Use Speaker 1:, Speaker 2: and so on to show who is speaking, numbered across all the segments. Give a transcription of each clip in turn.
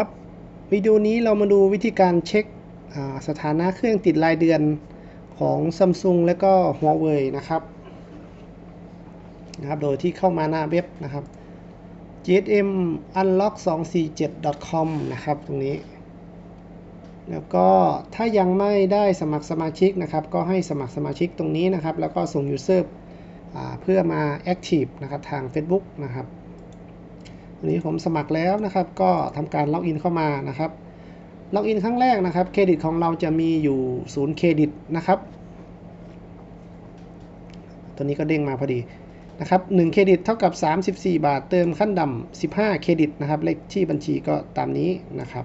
Speaker 1: ครับวิดีโอนี้เรามาดูวิธีการเช็คสถานะเครื่องติดรายเดือนของ Samsung และก็ Huawei นะครับนะครับ โดยที่เข้ามาหน้าเว็บนะครับ gsm unlock 247 com นะครับตรงนี้ แล้วก็ถ้ายังไม่ได้สมัครสมาชิกนะครับ ก็ให้สมัครสมาชิกตรงนี้นะครับ แล้วก็ส่ง user เพื่อมา active นะครับทาง Facebook นะครับ อันนี้ผมสมัครแล้วนะครับ ก็ทำการล็อกอินเข้ามานะครับ ล็อกอินครั้งแรกนะครับเครดิตของเราจะมีอยู่ศูนย์เครดิตนะครับตัวนี้ก็เด้งมาพอดีนะครับ1เครดิตเท่ากับ 34 บาท เติมขั้นดำ15 เครดิตนะครับ เลขที่บัญชีก็ตามนี้นะครับ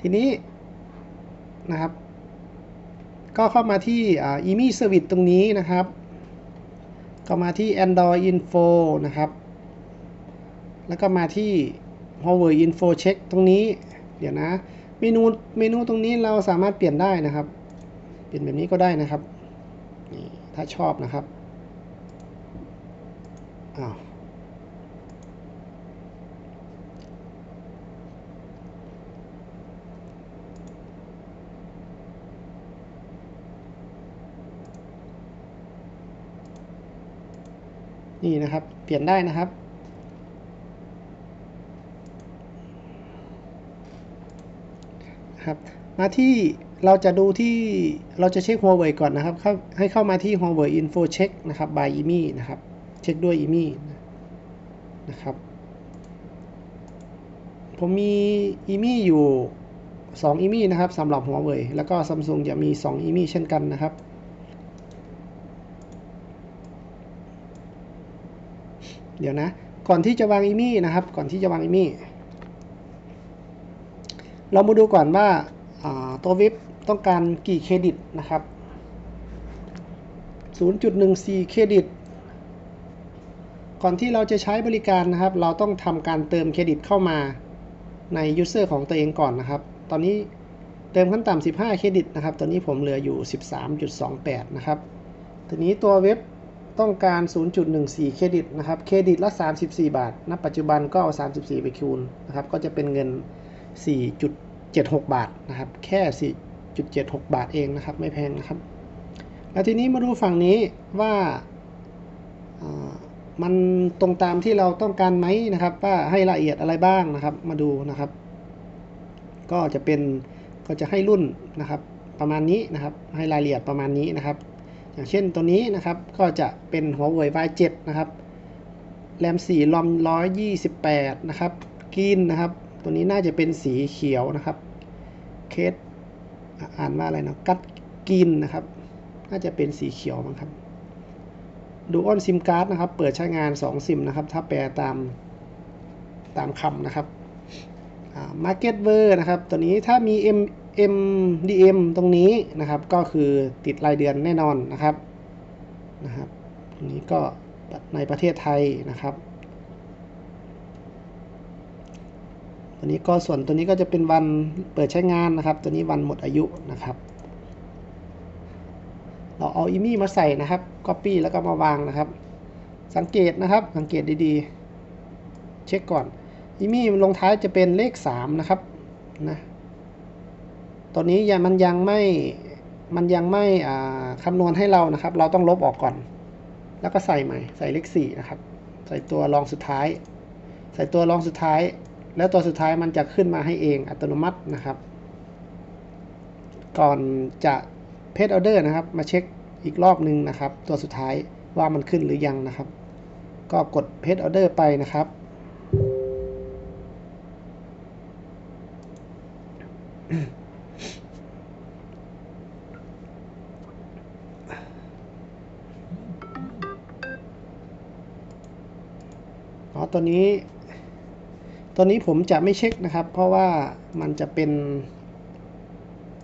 Speaker 1: ทีนี้นะครับ ก็เข้ามาที่อีมี่เซอร์วิสตรงนี้นะครับ ก็มาที่ Android Info นะครับ แล้วก็มาที่ Huawei Info Check ตรงนี้ เดี๋ยวนะ เมนู เมนูตรงนี้เราสามารถเปลี่ยนได้นะครับ เปลี่ยนแบบนี้ก็ได้นะครับ นี่ ถ้าชอบนะครับ อ้าว นี่นะครับ เปลี่ยนได้นะครับ ครับ มาที่เราจะดูที่เราจะเช็ค Huawei ก่อนนะครับเข้าให้เข้ามาที่ Huawei Info Check นะครับ by EMI นะครับ เช็คด้วย EMI นะครับ ผมมี EMI อยู่2 EMI นะครับสำหรับ Huawei แล้วก็ Samsung จะมี2 EMI เช่นกันนะครับ เดี๋ยวนะ ก่อนที่จะวางอีมี่นะครับ ก่อนที่จะวางอีมี่เรามาดูก่อนว่าตัวว็บต้องการกี่เครดิตนะครับ 0.14 เครดิต ก่อนที่เราจะใช้บริการนะครับ เราต้องทำการเติมเครดิตเข้ามาในยูเซอร์ของตัวเองก่อนนะครับ ตอนนี้เติมขั้นต่ำ15 เครดิตนะครับ ตอนนี้ผมเหลืออยู่ 13.28 นะครับ ทีนี้ตัวเว็บ ต้องการ 0.14 เครดิตนะครับ เครดิตละ 34 บาท ณ ปัจจุบันก็เอา 34 ไปคูณนะครับ ก็จะเป็นเงิน 4.76 บาทนะครับ แค่ 4.76 บาทเองนะครับ ไม่แพงนะครับ แล้วทีนี้มาดูฝั่งนี้ว่ามันตรงตามที่เราต้องการไหมนะครับ ว่าให้ละเอียดอะไรบ้างนะครับ มาดูนะครับ ก็จะเป็นก็จะให้รุ่นนะครับ ประมาณนี้นะครับ ให้รายละเอียดประมาณนี้นะครับ เช่นตัวนี้นะครับก็จะเป็นหัวเว่ย Y7 นะครับแรม4ลอม128 นะครับกินนะครับ ตัวนี้น่าจะเป็นสีเขียวนะครับ เคสอ่านว่าอะไรนะกัดกินนะครับ น่าจะเป็นสีเขียวมั้งครับดูออนซิมการ์ดนะครับ เปิดใช้งาน 2 ซิมนะครับ ถ้าแปลตามตามคำนะครับมาร์เก็ตเวอร์นะครับ ตัวนี้ถ้ามี M MDM ตรงนี้นะครับก็คือติดรายเดือนแน่นอนนะครับนะครับตรงนี้ก็ในประเทศไทยนะครับตัวนี้ก็ส่วนตัวนี้ก็จะเป็นวันเปิดใช้งานนะครับ ตัวนี้วันหมดอายุนะครับ เราเอาอีมี่มาใส่นะครับ Copy แล้วก็มาวางนะครับ สังเกตนะครับสังเกตดีๆ เช็คก่อนอีมี่ลงท้ายจะเป็นเลข 3 นะครับนะ ตัวนี้ยังมันยังไม่มันยังไม่คำนวณให้เรานะครับ เราต้องลบออกก่อน แล้วก็ใส่ใหม่ ใส่เลขสี่นะครับ ใส่ตัวรองสุดท้าย ใส่ตัวรองสุดท้าย แล้วตัวสุดท้ายมันจะขึ้นมาให้เองอัตโนมัตินะครับ ก่อนจะเพจออเดอร์นะครับ มาเช็คอีกรอบหนึ่งนะครับ ตัวสุดท้ายว่ามันขึ้นหรือยังนะครับ ก็กดเพจออเดอร์ไปนะครับ ตัวนี้ ตัวนี้ผมจะไม่เช็คนะครับ เพราะว่ามันจะเป็น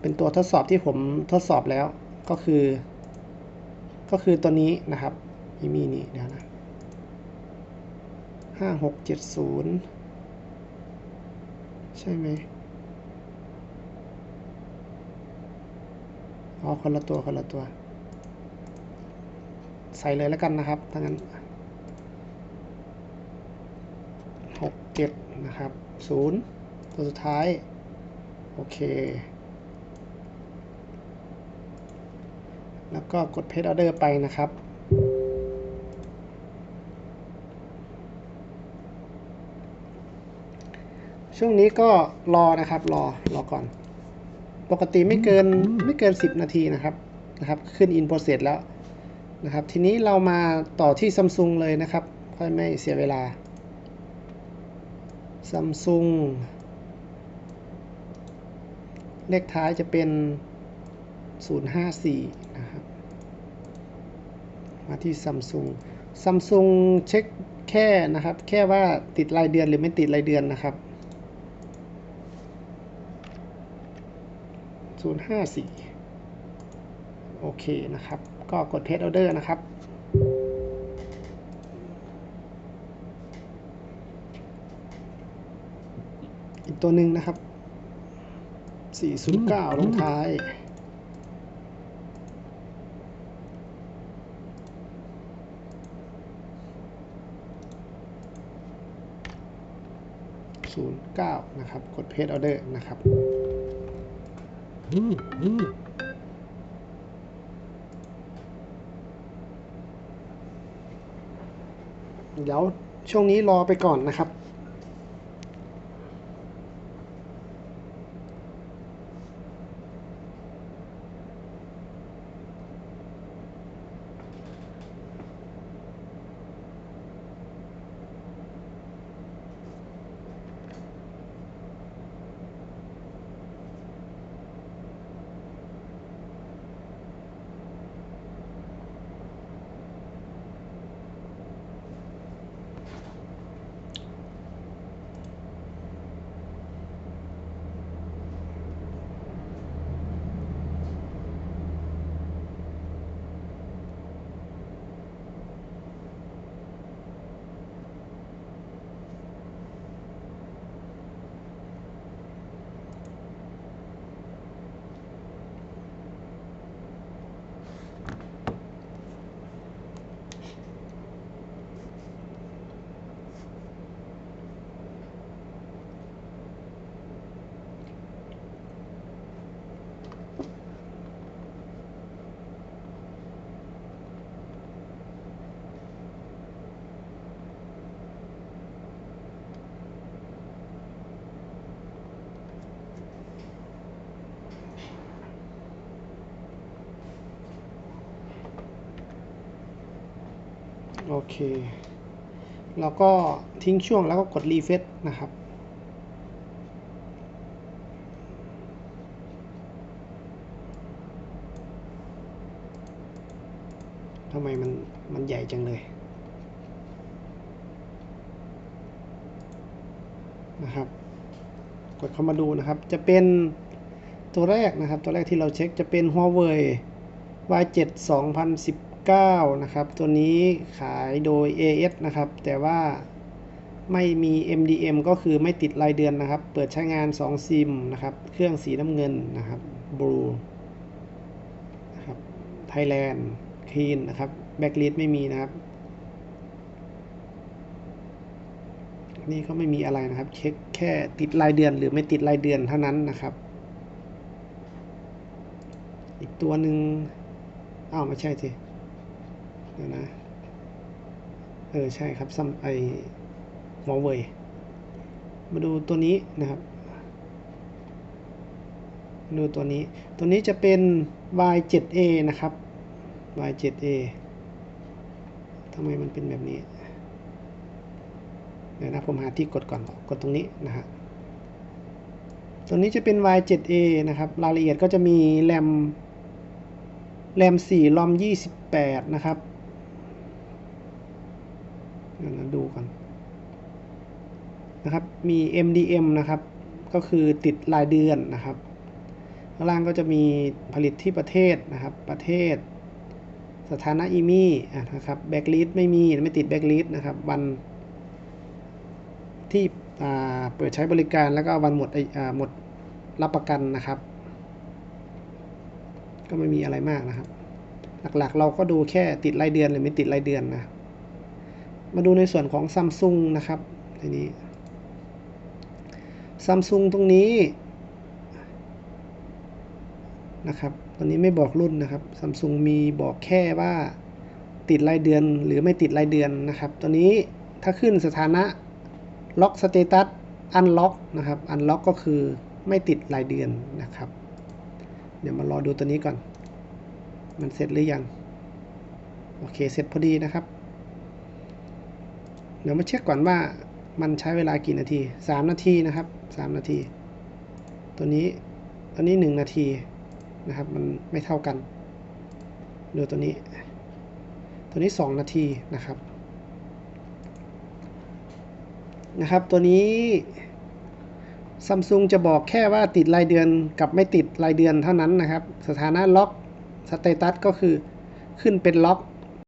Speaker 1: เป็นตัวทดสอบที่ผมทดสอบแล้วก็คือ ก็คือตัวนี้นะครับอีมีนี่เดี๋ยวนะห้าหกเจ็ดศูนย์ใช่ไหมอ๋อคนละตัวคนละตัว ใส่เลยแล้วกันนะครับทั้งนั้ กเจ็ดนะครับศูนย์ตัวสุดท้าย โอเค แล้วก็กด Paste Order ไปนะครับช่วงนี้ก็รอนะครับ รอรอก่อน ปกติไม่เกินไม่เกิน 10 นาทีนะครับนะครับ ขึ้น in process แล้วนะครับ ทีนี้เรามาต่อที่ Samsung เลยนะครับ ค่อยไม่เสียเวลา Samsung เลขท้ายจะเป็น 054 นะครับ มาที่ Samsung Samsung เช็คแค่นะครับ แค่ว่าติดรายเดือนหรือไม่ติดรายเดือนนะครับ 054 โอเคนะครับ ก็กด Paste Order นะครับ ตัวหนึ่งนะครับ 409 ลงท้าย 09 นะครับ กด Paste Order นะครับเดี๋ยวช่วงนี้รอไปก่อนนะครับ โอเคเราก็ทิ้งช่วงแล้วก็กดรีเฟซนะครับ ทำไมมันมันใหญ่จังเลยนะครับ กดเข้ามาดูนะครับ จะเป็นตัวแรกนะครับ ตัวแรกที่เราเช็คจะเป็น Huawei Y7 9นะครับ ตัวนี้ขายโดย AS นะครับ แต่ว่าไม่มี MDM ก็คือไม่ติดรายเดือนนะครับ เปิดใช้งาน 2 ซิมนะครับ เครื่องสีน้ำเงินนะครับ Blue นะครับ Thailand Clean นะครับ Backlist ไม่มีนะครับ นี่ก็ไม่มีอะไรนะครับ เช็คแค่ติดรายเดือนหรือไม่ติดรายเดือนเท่านั้นนะครับ อีกตัวหนึ่งอ้าวไม่ใช่สิ เดี๋ยวนะ เออ ใช่ครับซัมไอหมอเวยมาดูตัวนี้นะครับ ดูตัวนี้ ตัวนี้จะเป็น Y7A นะครับ Y7A ทำไมมันเป็นแบบนี้ เดี๋ยวนะผมหาที่กดก่อน กดตรงนี้นะฮะ ตัวนี้จะเป็น Y7A นะครับ รายละเอียดก็จะมีแรมแรม4ลอม28 นะครับเดูก่อนนะครับ มี MDM นะครับ ก็คือติดรายเดือนนะครับ ข้างล่างก็จะมีผลิตที่ประเทศนะครับ ประเทศ สถานะอีมี่นะครับ แบ็กลิสไม่มี ไม่ติดแบ็กลิสนะครับ วันที่เปิดใช้บริการแล้วก็วันหมดหมดรับประกันนะครับ ก็ไม่มีอะไรมากนะครับ หลักๆ เราก็ดูแค่ติดรายเดือนหรือไม่ติดรายเดือนนะ มาดูในส่วนของซัมซุงนะครับทีนี้ซัมซุงตรงนี้นะครับตัวนี้ไม่บอกรุ่นนะครับซัมซุงมีบอกแค่ว่าติดรายเดือนหรือไม่ติดรายเดือนนะครับ ตัวนี้ถ้าขึ้นสถานะล็อกสเตตัสอันล็อกนะครับอันล็อกก็คือไม่ติดรายเดือนนะครับ เดี๋ยวมารอดูตัวนี้ก่อน มันเสร็จหรือยัง โอเค เสร็จพอดีนะครับ เดี๋ยวมาเช็คก่อนว่ามันใช้เวลากี่นาที 3 นาทีนะครับ 3 นาที ตัวนี้ตัวนี้ 1 นาทีนะครับ มันไม่เท่ากันดูตัวนี้ ตัวนี้ 2 นาทีนะครับ นะครับ ตัวนี้ซัมซุงจะบอกแค่ว่าติดรายเดือนกับไม่ติดรายเดือนเท่านั้นนะครับ สถานะล็อกสเตตัสก็คือขึ้นเป็นล็อก